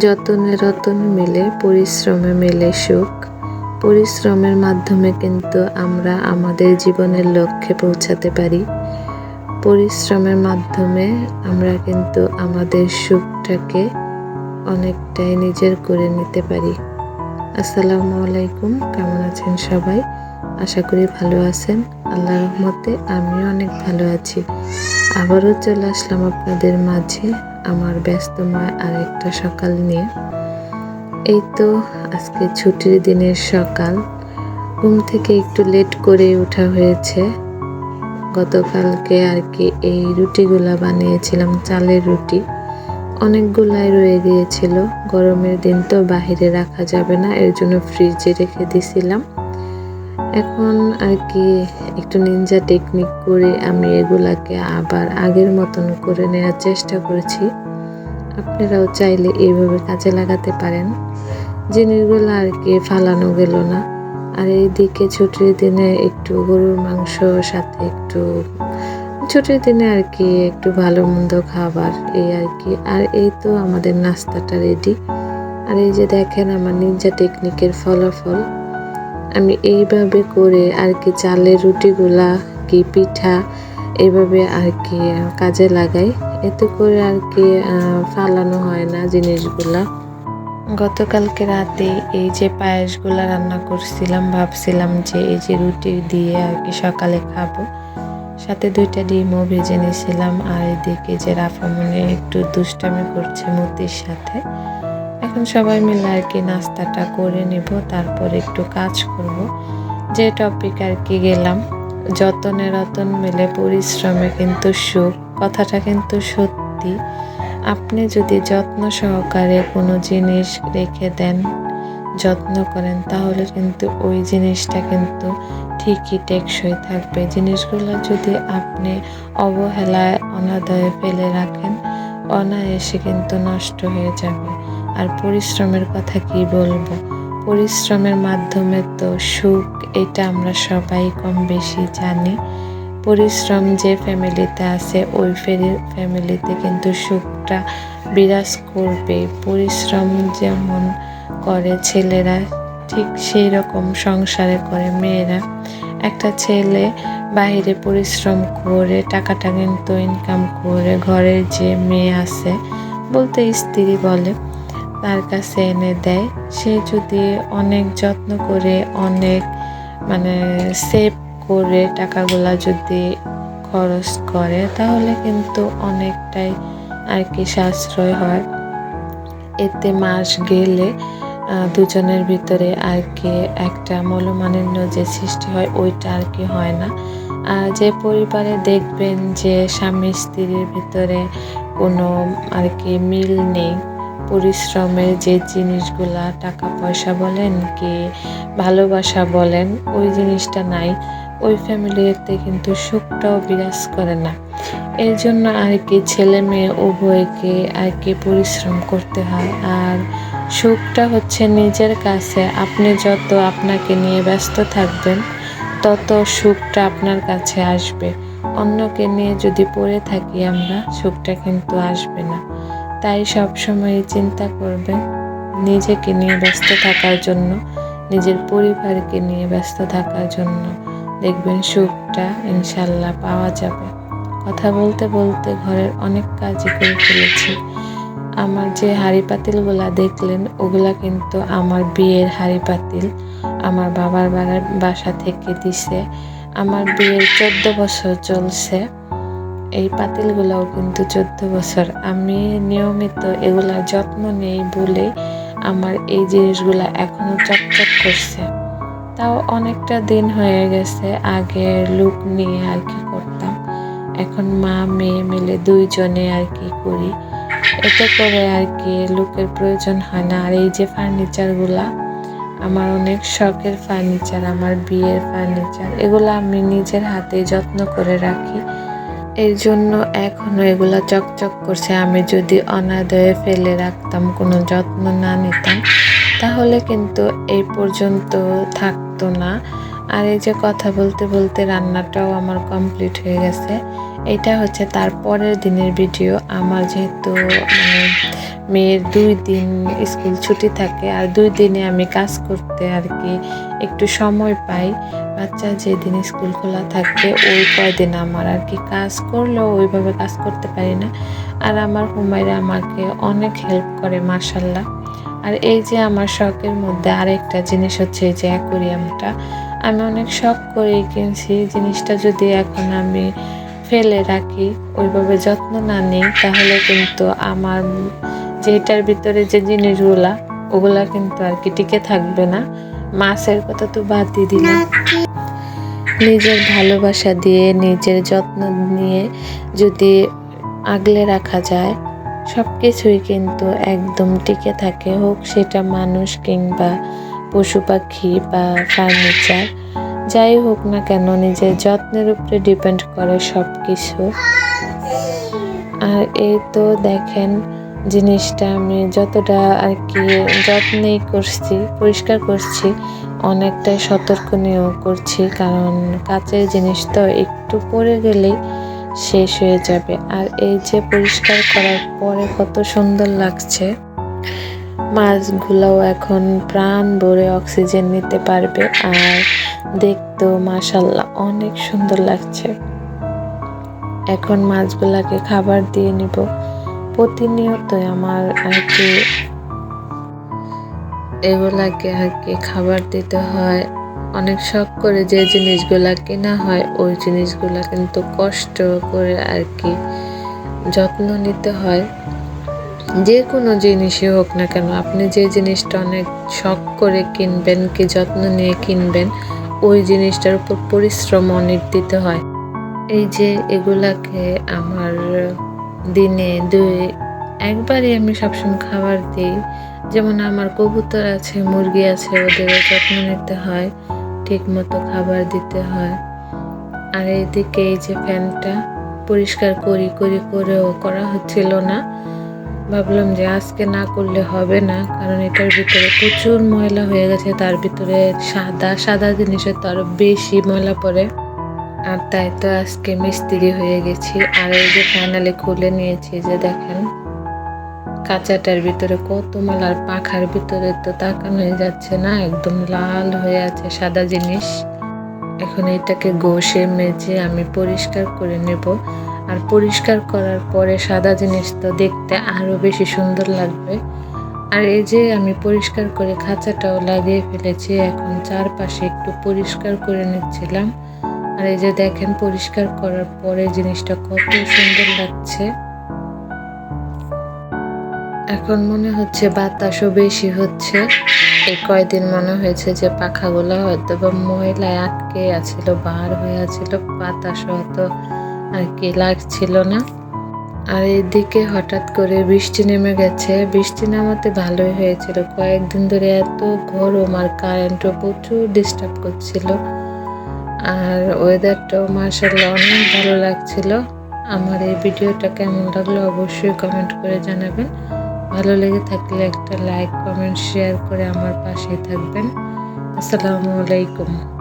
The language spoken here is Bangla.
যতনে রতন মেলে, পরিশ্রমে মেলে সুখ। পরিশ্রমের মাধ্যমে কিন্তু আমরা আমাদের জীবনের লক্ষ্যে পৌঁছাতে পারি। পরিশ্রমের মাধ্যমে আমরা কিন্তু আমাদের সুখটাকে অনেকটাই নিজের করে নিতে পারি। আসসালামু আলাইকুম, কেমন আছেন সবাই? আশা করি ভালো আছেন। আল্লাহ রহমতে আমিও অনেক ভালো আছি। আবারও চলে আসলাম আপনাদের মাঝে আমার ব্যস্তময় আরেকটা সকাল নিয়ে। এই তো আজকে ছুটির দিনের সকাল। ঘুম থেকে একটু লেট করে ওঠা হয়েছে। গতকালকে আর কি এই রুটিগুলা বানিয়েছিলাম, চালের রুটি। অনেকগুলাই রয়ে গিয়েছিল। গরমের দিন তো বাহিরে রাখা যাবে না, এর জন্য ফ্রিজে রেখে দিছিলাম। এখন আর কি একটু নিনজা টেকনিক করে আমি এগুলাকে আবার আগের মতন করে নেওয়ার চেষ্টা করেছি। আপনারাও চাইলে এইভাবে কাজে লাগাতে পারেন। জিনিসগুলো আর কি ফালানো গেল না। আর এইদিকে ছুটির দিনে একটু গরুর মাংস, সাথে একটু ছুটির দিনে আর কি একটু ভালো মন্দ খাবার, এই আর কি আর এই তো আমাদের নাস্তাটা রেডি আর এই যে দেখেন আমার নিনজা টেকনিকের ফলাফল। আমি এইভাবে করে আর কি চালের রুটিগুলা কি পিঠা এইভাবে আর কি কাজে লাগাই। এতে করে আর কি ফালানো হয় না জিনিসগুলা। গতকালকে রাতে এই যে পায়েসগুলো রান্না করছিলাম, ভাবছিলাম যে এই যে রুটি দিয়ে আর কি সকালে খাব। সাথে দুইটা ডিমও ভেজে নিয়েছিলাম। আর এদিকে যে রাফা রাফামনে একটু দুষ্টামি করছে মতির সাথে। এখন সবাই মিলে আর কি নাস্তাটা করে নেব, তারপর একটু কাজ করব। যে টপিক আর কি গেলাম, যতনে রতন মেলে পরিশ্রমে কিন্তু সুখ, কথাটা কিন্তু সত্যি। আপনি যদি যত্ন সহকারে কোনো জিনিস রেখে দেন, যত্ন করেন, তাহলে কিন্তু ওই জিনিসটা কিন্তু ঠিকই টেকসই থাকবে। জিনিসগুলো যদি আপনি অবহেলায়, অনাদয়ে ফেলে রাখেন, অনায়াসে কিন্তু নষ্ট হয়ে যাবে। আর পরিশ্রমের কথা কি বলব? পরিশ্রমের মাধ্যমে তো সুখ, এটা আমরা সবাই কম বেশি জানি। পরিশ্রম যে ফ্যামিলিতে আছে, ওই ফেরি ফ্যামিলিতে কিন্তু সুখটা বিরাজ করবে। পরিশ্রম যেমন করে ছেলেরা, ঠিক সেই রকম সংসারে করে মেয়েরা। একটা ছেলে বাইরে পরিশ্রম করে, টাকাটা কিন্তু ইনকাম করে, ঘরের যে মেয়ে আছে, বলতে স্ত্রী বলে তার কাছে এনে দেয়। সে যদি অনেক যত্ন করে, অনেক মানে সেভ করে টাকাগুলা যদি খরচ করে, তাহলে কিন্তু অনেকটাই আর কি সাশ্রয় হয়। এতে মাস গেলে দুজনের ভিতরে আর কি একটা মলমালিন্য যে সৃষ্টি হয়, ওইটা আর কি হয় না। আর যে পরিবারে দেখবেন যে স্বামী স্ত্রীর ভিতরে কোনো আর কি মিল নেই পরিশ্রমের যে জিনিসগুলা টাকা পয়সা বলেন কি ভালোবাসা বলেন, ওই জিনিসটা নাই। ওই ফ্যামিলিতে কিন্তু সুখটাও বিরাজ করে না। এর জন্য আর কি ছেলে মেয়ে উভয়কে আর কি পরিশ্রম করতে হয়। আর সুখটা হচ্ছে নিজের কাছে। আপনি যত আপনাকে নিয়ে ব্যস্ত থাকবেন, তত সুখটা আপনার কাছে আসবে। অন্যকে নিয়ে যদি পড়ে থাকি আমরা, সুখটা কিন্তু আসবে না। তাই সবসময় চিন্তা করবেন নিজেকে নিয়ে ব্যস্ত থাকার জন্য, নিজের পরিবারকে নিয়ে ব্যস্ত থাকার জন্য। দেখবেন সুখটা ইনশাল্লাহ পাওয়া যাবে। কথা বলতে বলতে ঘরের অনেক কাজই করে ফেলেছি। আমার যে হাড়ি পাতিলগুলা দেখলেন, ওগুলা কিন্তু আমার বিয়ের হাড়ি পাতিল আমার বাবার বাড়ার বাসা থেকে দিছে। আমার বিয়ের চোদ্দ বছর চলছে। এই পাতিলগুলাও কিন্তু চোদ্দ বছর। আমি নিয়মিত এগুলা যত্ন নেই বলে আমার এই জিনিসগুলা এখনও চকচক করছে। তাও অনেকটা দিন হয়ে গেছে আগে লুক নিয়ে আর কি করতাম। এখন মা, মেয়ে মিলে দুইজনে আর কি করি। এতে করে আর কি লুকের প্রয়োজন হয় না। আর এই যে ফার্নিচারগুলা, আমার অনেক শখের ফার্নিচার, আমার বিয়ের ফার্নিচার, এগুলো আমি নিজের হাতে যত্ন করে রাখি। এর জন্য এখনও এগুলা চকচক করছে। আমি যদি অনাদয়ে ফেলে রাখতাম, কোনো যত্ন না নিতাম, তাহলে কিন্তু এই পর্যন্ত থাকতো না। আর এই যে কথা বলতে বলতে রান্নাটাও আমার কমপ্লিট হয়ে গেছে। এটা হচ্ছে তার পরের দিনের ভিডিও। আমার যেহেতু মানে মেয়ের দুই দিন স্কুল ছুটি থাকে, আর দুই দিনে আমি কাজ করতে আর কি একটু সময় পাই। বাচ্চা যেদিন স্কুল খোলা থাকে ওই কয়দিন আমার আর কি কাজ করলেও ওইভাবে কাজ করতে পারি না। আর আমার হুমায়রা আমাকে অনেক হেল্প করে মার্শাল্লাহ আর এই যে আমার শখের মধ্যে আরেকটা জিনিস হচ্ছে এই যে অ্যাকোরিয়ামটা আমি অনেক শখ করেই কিনছি। জিনিসটা যদি এখন আমি ফেলে রাখি, ওইভাবে যত্ন না নিই, তাহলে কিন্তু আমার যেটার ভিতরে যে জিনিসগুলা, ওগুলা কিন্তু আর কি টিকে থাকবে না। মাছের কথা তো বাদ দিয়ে দিলাম। নিজের ভালোবাসা দিয়ে, নিজের যত্ন নিয়ে যদি আগলে রাখা যায় সব কিছুই কিন্তু একদম টিকে থাকে। হোক সেটা মানুষ কিংবা পশু পাখি বা ফার্নিচার, যাই হোক না কেন, নিজের যত্নের উপরে ডিপেন্ড করে সব কিছু আর এই তো দেখেন জিনিসটা আমি যতটা আর কি যত্নেই করছি, পরিষ্কার করছি, অনেকটাই সতর্ক নিয়েও করছি, কারণ কাচের জিনিস তো একটু পড়ে গেলেই শেষ হয়ে যাবে। আর এই যে পরিষ্কার করার পরে কত সুন্দর লাগছে। মাছগুলোও এখন প্রাণ ভরে অক্সিজেন নিতে পারবে আর দেখতেও মাসাল্লাহ অনেক সুন্দর লাগছে। এখন মাছগুলাকে খাবার দিয়ে নিব। প্রতিনিয়ত আমার আর কি এগুলাকে আর কি খাবার দিতে হয়। অনেক শখ করে যে জিনিসগুলা কেনা হয়, ওই জিনিসগুলা কিন্তু কষ্ট করে আর কি যত্ন নিতে হয়। যে কোনো জিনিসই হোক না কেন, আপনি যে জিনিসটা অনেক শখ করে কিনবেন, কি যত্ন নিয়ে কিনবেন, ওই জিনিসটার উপর পরিশ্রম অনেক দিতে হয়। এই যে এগুলাকে আমার দিনে দুই, একবারই আমি সবসময় খাবার দিই। যেমন আমার কবুতর আছে, মুরগি আছে, ওদের যত্ন নিতে হয় ঠিক মতো খাবার দিতে হয়। আর এইদিকে এই যে ফ্যানটা পরিষ্কার করি করি, করেও করা হচ্ছিল না। ভাবলাম যে আজকে না করলে হবে না, কারণ এটার ভিতরে প্রচুর ময়লা হয়ে গেছে, তার ভিতরে সাদা সাদা জিনিসের তো আরও বেশি ময়লা পড়ে। আর তাই তো আজকে মিস্ত্রি হয়ে গেছি। আর এই যে ফাইনালি খুলে নিয়েছি যে দেখেন, কাঁচাটার ভিতরে কত ময়লা আর পাখার ভিতরে তো তাকানো হয়ে যাচ্ছে না, একদম লাল হয়ে আছে সাদা জিনিস। এখন এটাকে ঘষে মেজে আমি পরিষ্কার করে নেব। আর পরিষ্কার করার পরে সাদা জিনিস তো দেখতে আরও বেশি সুন্দর লাগবে। আর এই যে আমি পরিষ্কার করে খাঁচাটাও লাগিয়ে ফেলেছি, এখন চারপাশে একটু পরিষ্কার করে নিচ্ছিলাম। আর এই যে দেখেন, পরিষ্কার করার পরে জিনিসটা কত সুন্দর লাগছে। এখন মনে হচ্ছে বাতাসও বেশি হচ্ছে। এই কয়দিন মনে হয়েছে যে পাখাগুলো হয়তো বা ময়লায় আটকে আছিল, বার হয়ে আছিল, বাতাস হয়তো আর কি লাগছিল না। আর এদিকে হঠাৎ করে বৃষ্টি নেমে গেছে। বৃষ্টি নামাতে ভালোই হয়েছিল। কয়েকদিন ধরে এত গরম আর কারেন্টও প্রচুর ডিস্টার্ব করছিল। আর ওয়েদারটাও মার্শাল্লাহ অনেক ভালো লাগছিল। আমার এই ভিডিওটা কেমন লাগল অবশ্যই কমেন্ট করে জানাবেন। ভালো লেগে থাকলে একটা লাইক কমেন্ট শেয়ার করে আমার পাশেই থাকবেন। আসসালামু আলাইকুম।